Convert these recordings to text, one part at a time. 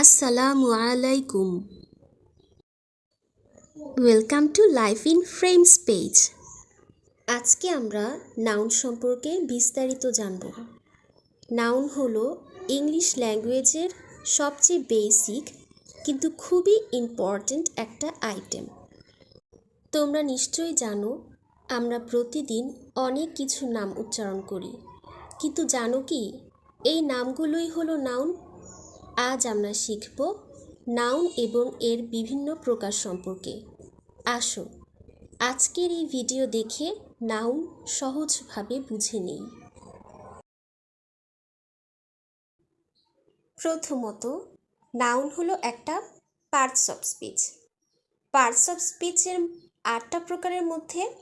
আসসালামু আলাইকুম welcome to life in frames page আজকে আমরা নাউন সম্পর্কে বিস্তারিত জানব। নাউন হলো ইংলিশ ল্যাঙ্গুয়েজের সবচেয়ে বেসিক কিন্তু খুবই ইম্পর্ট্যান্ট একটা আইটেম তোমরা নিশ্চয়ই জানো, আমরা প্রতিদিন অনেক কিছু নাম উচ্চারণ করি। কিন্তু জানো কি, এই নামগুলোই হলো নাউন আজ আমরা শিখব নাউন এবং এর বিভিন্ন প্রকার সম্পর্কে। আসো, আজকের এই ভিডিও দেখে নাউন সহজভাবে বুঝে নিই। প্রথমত, নাউন হলো একটা parts of speech parts of স্পিচের আটটা প্রকারের মধ্যে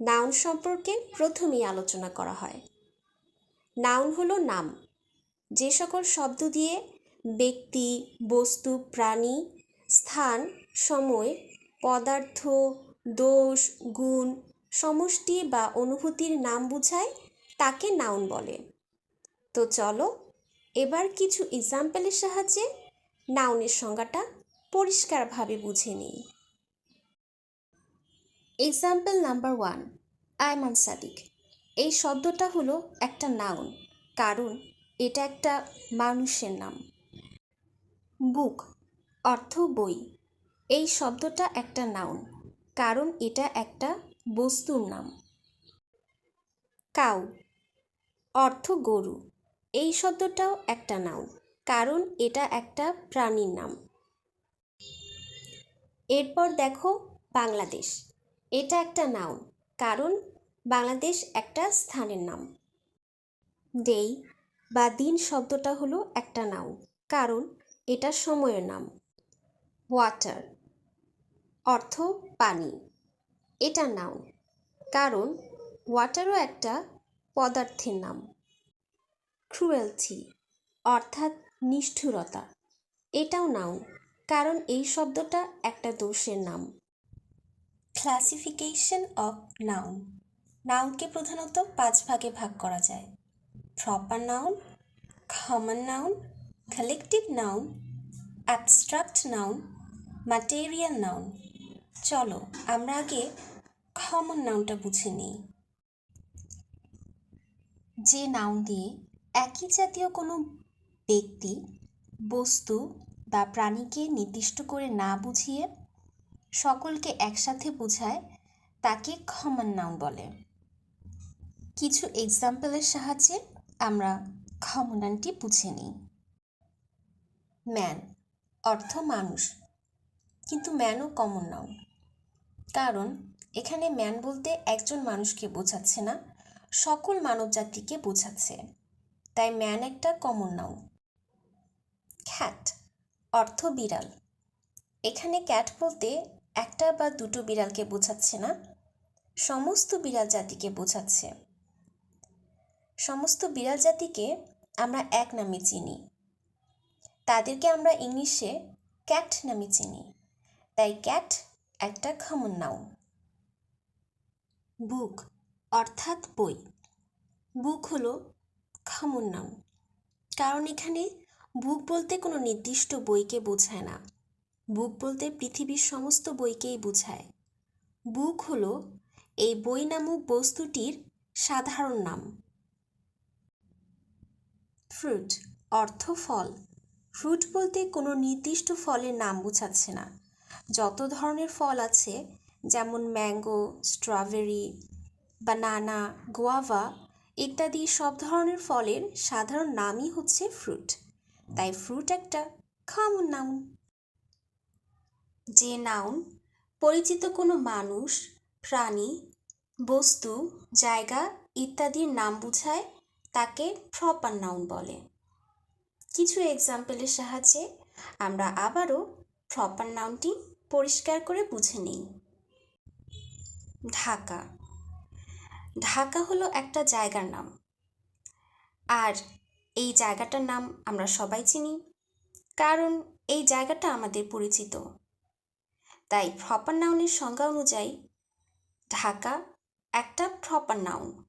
নাউন সম্পর্কে প্রথমেই আলোচনা করা হয়। নাউন হলো নাম। যে সকল শব্দ দিয়ে ব্যক্তি, বস্তু, প্রাণী, স্থান, সময়, পদার্থ, দোষ, গুণ, সমষ্টি বা অনুভূতির নাম বুঝায় তাকে নাউন বলে। তো চলো, এবার কিছু এক্সাম্পলের সাহায্যে নাউনের সংজ্ঞাটা পরিষ্কারভাবে বুঝে নিই। Example number one Ayman Sadik. এই শব্দটা হলো একটা নাউন, কারণ এটা একটা মানুষের নাম। বুক, অর্থ বই। এই শব্দটা একটা নাউন, কারণ এটা একটা বস্তুর নাম। কাউ, অর্থ গরু। এই শব্দটাও একটা নাউন, কারণ এটা একটা প্রাণীর নাম। এরপর দেখো বাংলাদেশ। এটা একটা নাউন, কারণ বাংলাদেশ একটা স্থানের নাম। ডেই বা দিন শব্দটা হলো একটা নাউন, কারণ এটা সময়ের নাম। ওয়াটার অর্থ পানি। এটা নাউন কারণ ওয়াটারও একটা পদার্থের নাম। ক্রুয়েলটি অর্থাৎ নিষ্ঠুরতা। এটাও নাউন কারণ এই শব্দটা একটা দোষের নাম। ক্লাসিফিকেশন অফ নাউন নাউনকে প্রধানত পাঁচ ভাগে ভাগ করা যায়। Proper noun common noun collective noun abstract noun material noun চলো, আমরা আগে কমন নাউনটা বুঝে নিই। যে নাউন দিয়ে একই জাতীয় কোনো ব্যক্তি, বস্তু বা প্রাণীকে নির্দিষ্ট করে না বুঝিয়ে সকলকে একসাথে বোঝায়, তাকে কমন নাউন বলে। কিছু এক্সাম্পলের সাহায্যে আমরা কমন নাউনটি বুঝে নিই। ম্যান, অর্থ মানুষ। কিন্তু ম্যানও কমন নাউন কারণ, এখানে ম্যান বলতে একজন মানুষকে বোঝাচ্ছে না, সকল মানব জাতিকে বোঝাচ্ছে। তাই ম্যান একটা কমন নাউন খ্যাট, অর্থ বিড়াল। এখানে ক্যাট বলতে একটা বা দুটো বিড়ালকে বোঝাচ্ছে না, সমস্ত বিড়াল জাতিকে বোঝাচ্ছে। সমস্ত বিড়াল জাতিকে আমরা এক নামে চিনি। তাদেরকে আমরা ইংলিশে ক্যাট নামে চিনি। তাই ক্যাট একটা কমন নাউন বুক অর্থাৎ বই। বুক হলো কমন নাউন কারণ এখানে বুক বলতে কোনো নির্দিষ্ট বইকে বোঝায় না। বুক বলতে পৃথিবীর সমস্ত বইকেই বোঝায়। বুক হলো এই বই নামক বস্তুটির সাধারণ নাম। ফ্রুট অর্থ ফল। ফ্রুট বলতে কোনো নির্দিষ্ট ফলের নাম বোঝাচ্ছে না। যত ধরনের ফল আছে, যেমন ম্যাঙ্গো, স্ট্রবেরি, বানানা, গোয়াভা, ইত্যাদি সব ধরনের ফলের সাধারণ নামই হচ্ছে ফ্রুট। তাই ফ্রুট একটা কমন নাউন যে নাউন পরিচিত কোনো মানুষ, প্রাণী, বস্তু, জায়গা ইত্যাদির নাম বোঝায়, তাকে প্রপার নাউন বলে। কিছু এক্সাম্পলের সাহায্যে আমরা আবারও প্রপার নাউনটি পরিষ্কার করে বুঝে নিই। ঢাকা। ঢাকা হলো একটা জায়গার নাম। আর এই জায়গাটার নাম আমরা সবাই চিনি, কারণ এই জায়গাটা আমাদের পরিচিত। তাই প্রপার নাউনের সংজ্ঞা অনুযায়ী ঢাকা একটা প্রপার নাউন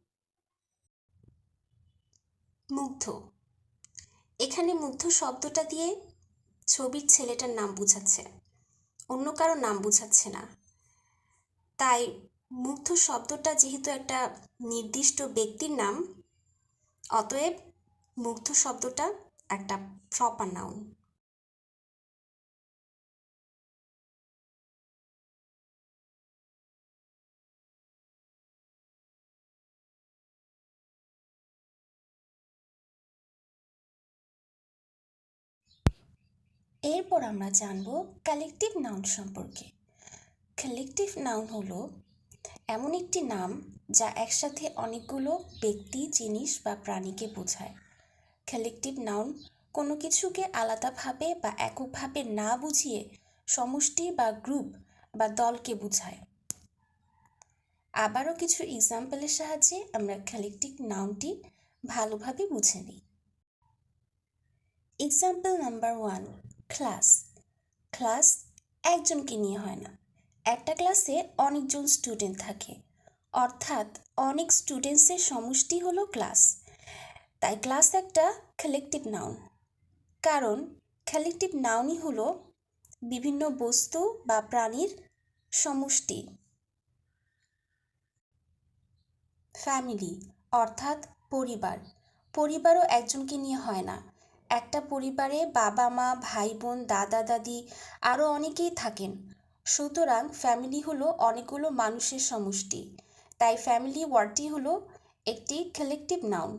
মুগ্ধ। এখানে মুগ্ধ শব্দটা দিয়ে ছবির ছেলেটার নাম বুঝাচ্ছে। অন্য কারও নাম বুঝাচ্ছে না। তাই মুগ্ধ শব্দটা যেহেতু একটা নির্দিষ্ট ব্যক্তির নাম, অতএব মুগ্ধ শব্দটা একটা প্রপার নাউন এরপর আমরা জানব কালেকটিভ নাউন সম্পর্কে। কালেকটিভ নাউন হলো এমন একটি নাম যা একসাথে অনেকগুলো ব্যক্তি, জিনিস বা প্রাণীকে বোঝায়। কালেকটিভ নাউন কোনো কিছুকে আলাদাভাবে বা এককভাবে না বুঝিয়ে সমষ্টি বা গ্রুপ বা দলকে বোঝায়। আবারও কিছু এক্সাম্পলের সাহায্যে আমরা কালেকটিভ নাউনটি ভালোভাবে বুঝে নিই। Example number one class. Class একজনকে নিয়ে হয় না। একটা ক্লাসে অনেকজন স্টুডেন্ট থাকে। অর্থাৎ অনেক স্টুডেন্টসের সমষ্টি হলো ক্লাস। তাই ক্লাস একটা কালেকটিভ নাউন কারণ কালেকটিভ নাউনই হলো বিভিন্ন বস্তু বা প্রাণীর সমষ্টি। ফ্যামিলি অর্থাৎ পরিবার। পরিবারও একজনকে নিয়ে হয় না। একটা পরিবারে বাবা, মা, ভাই, বোন, দাদা, দাদি আরও অনেকেই থাকেন। সুতরাং ফ্যামিলি হলো অনেকগুলো মানুষের সমষ্টি। তাই ফ্যামিলি ওয়ার্ডটি হলো একটি collective noun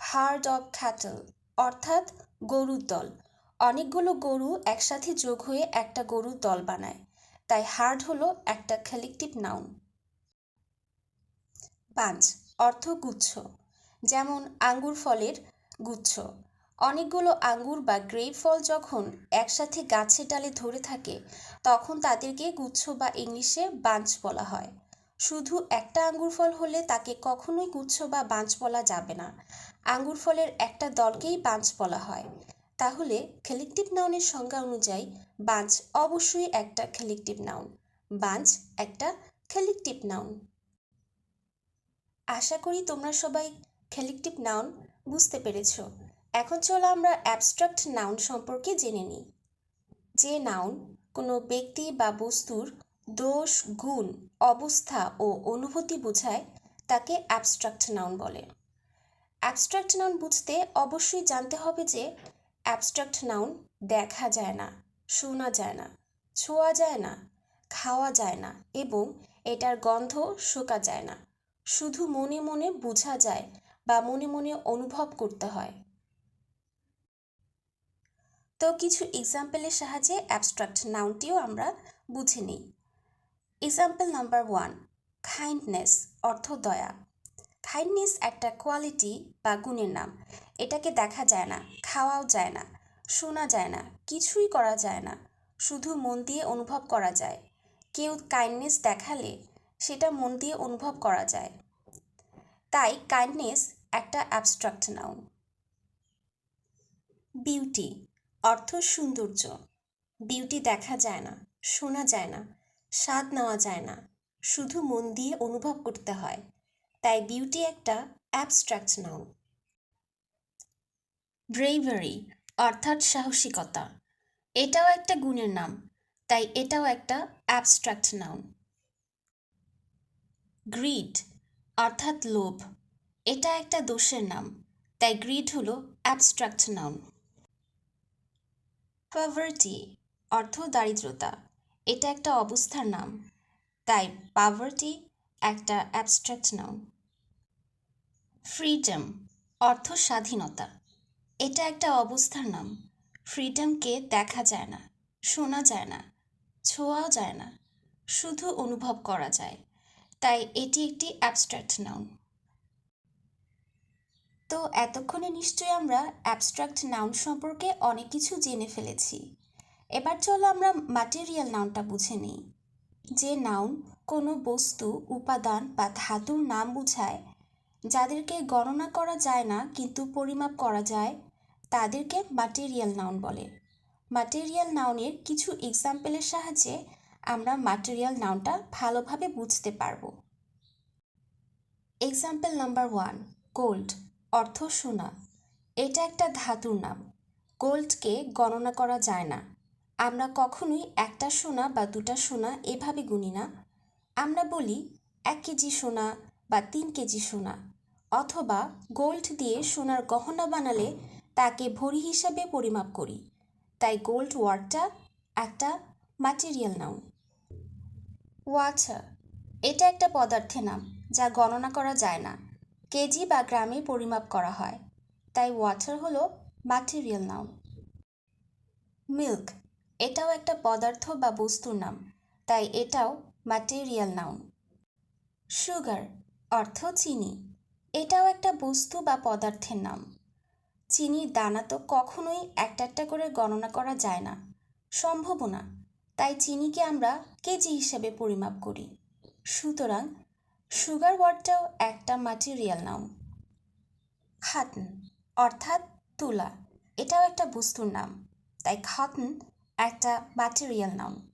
herd of cattle অর্থাৎ গরুর দল। অনেকগুলো গরু একসাথে যোগ হয়ে একটা গরুর দল বানায়। তাই হার্ড হলো একটা কালেকটিভ নাউন পাঁচ অর্থ গুচ্ছ যেমন আঙ্গুর ফলের গুচ্ছ। অনেকগুলো আঙ্গুর বা গ্রেপ ফল যখন একসাথে গাছের ডালে ধরে থাকে, তখন তাদেরকে গুচ্ছ বা ইংলিশে বাঞ্চ বলা হয়। শুধু একটা আঙ্গুর ফল হলে তাকে কখনোই গুচ্ছ বা বাঞ্চ বলা যাবে না। আঙ্গুর ফলের একটা দলকেই বাঞ্চ বলা হয়। তাহলে কালেকটিভ নাউনের সংজ্ঞা অনুযায়ী বাঞ্চ অবশ্যই একটা কালেকটিভ নাউন বাঞ্চ একটা কালেকটিভ নাউন আশা করি তোমরা সবাই কালেকটিভ নাউন বুঝতে পেরেছ। এখন চলো আমরা অ্যাবস্ট্রাক্ট নাউন সম্পর্কে জেনে নিই। যে নাউন কোনো ব্যক্তি বা বস্তুর দোষ, গুণ, অবস্থা ও অনুভূতি বোঝায়, তাকে অ্যাবস্ট্রাক্ট নাউন বলে। অ্যাবস্ট্রাক্ট নাউন বুঝতে অবশ্যই জানতে হবে যে অ্যাবস্ট্রাক্ট নাউন দেখা যায় না, শোনা যায় না, ছোঁয়া যায় না, খাওয়া যায় না এবং এটার গন্ধ শোকা যায় না। শুধু মনে মনে বোঝা যায় বা মনে মনে অনুভব করতে হয়। তো কিছু এক্সাম্পলের সাহায্যে অ্যাবস্ট্রাক্ট নাউনটিও আমরা বুঝে নিই। এক্সাম্পল নাম্বার ওয়ান খাইন্ডনেস অর্থ দয়া। খাইন্ডনেস একটা কোয়ালিটি বা গুণের নাম। এটাকে দেখা যায় না, খাওয়াও যায় না, শোনা যায় না, কিছুই করা যায় না, শুধু মন দিয়ে অনুভব করা যায়। কেউ কাইন্ডনেস দেখালে সেটা মন দিয়ে অনুভব করা যায়। তাই কাইন্ডনেস একটা অ্যাবস্ট্রাক্ট নাউন বিউটি অর্থ সৌন্দর্য। বিউটি দেখা যায় না, শোনা যায় না, স্বাদ নেওয়া যায় না, শুধু মন দিয়ে অনুভব করতে হয়। তাই বিউটি একটা অ্যাবস্ট্রাক্ট নাউন ব্রেভারি অর্থাৎ সাহসিকতা। এটাও একটা গুণের নাম, তাই এটাও একটা অ্যাবস্ট্রাক্ট নাউন গ্রিড অর্থাৎ লোভ। এটা একটা দোষের নাম। তাই গ্রিড হলো অ্যাবস্ট্রাক্ট নাউন। পাভার্টি অর্থ দারিদ্রতা। এটা একটা অবস্থার নাম। তাই পাভার্টি একটা অ্যাবস্ট্রাক্ট নাউন। ফ্রিডম অর্থ স্বাধীনতা। এটা একটা অবস্থার নাম। ফ্রিডমকে দেখা যায় না, শোনা যায় না, ছোঁয়াও যায় না, শুধু অনুভব করা যায়। তাই এটি একটি অ্যাবস্ট্রাক্ট নাউন। তো এতক্ষণে নিশ্চয়ই আমরা অ্যাবস্ট্রাক্ট নাউন সম্পর্কে অনেক কিছু জেনে ফেলেছি। এবার চলো আমরা ম্যাটেরিয়াল নাউনটা বুঝে নিই। যে নাউন কোনো বস্তু, উপাদান বা ধাতুর নাম বুঝায়, যাদেরকে গণনা করা যায় না কিন্তু পরিমাপ করা যায়, তাদেরকে ম্যাটেরিয়াল নাউন বলে। ম্যাটেরিয়াল নাউনের কিছু এক্সাম্পলের সাহায্যে আমরা ম্যাটেরিয়াল নাউনটা ভালোভাবে বুঝতে পারব। এক্সাম্পল নাম্বার ওয়ান গোল্ড অর্থ সোনা। এটা একটা ধাতুর নাম। গোল্ডকে গণনা করা যায় না। আমরা কখনোই একটা সোনা বা দুটা সোনা এভাবে গুনি না। আমরা বলি এক কেজি সোনা বা তিন কেজি সোনা। অথবা গোল্ড দিয়ে সোনার গহনা বানালে তাকে ভরি হিসাবে পরিমাপ করি। তাই গোল্ড ওয়ার্ডটা একটা ম্যাটেরিয়াল নাউন ওয়াটার এটা একটা পদার্থের নাম, যা গণনা করা যায় না। কেজি বা গ্রামে পরিমাপ করা হয়। তাই ওয়াটার হলো ম্যাটেরিয়াল নাউন মিল্ক এটাও একটা পদার্থ বা বস্তুর নাম, তাই এটাও ম্যাটেরিয়াল নাউন সুগার অর্থ চিনি, এটাও একটা বস্তু বা পদার্থের নাম। চিনির দানা তো কখনোই একটা একটা করে গণনা করা যায় না, সম্ভবও না, তাই চিনিকে আমরা কেজি হিসেবে পরিমাপ করি। সুতরাং সুগার ওয়ার্ডটাও একটা ম্যাটেরিয়াল নাম। খাতন, অর্থাৎ তুলা। এটাও একটা বস্তুর নাম। তাই খাতন একটা ম্যাটেরিয়াল নাম।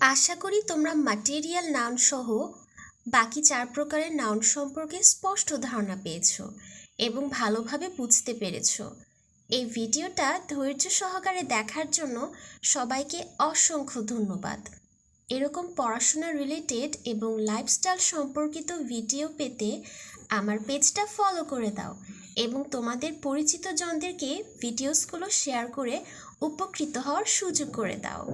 আশা করি তোমরা ম্যাটেরিয়াল নাউন সহ বাকি চার প্রকারের নাউন সম্পর্কে স্পষ্ট ধারণা পেয়েছ এবং ভালোভাবে বুঝতে পেরেছ। এই ভিডিওটা ধৈর্য সহকারে দেখার জন্য সবাইকে অসংখ্য ধন্যবাদ। এরকম পড়াশোনা রিলেটেড এবং লাইফস্টাইল সম্পর্কিত ভিডিও পেতে আমার পেজটা ফলো করে দাও এবং তোমাদের পরিচিত জনদেরকে ভিডিওসগুলো শেয়ার করে উপকৃত হওয়ার সুযোগ করে দাও।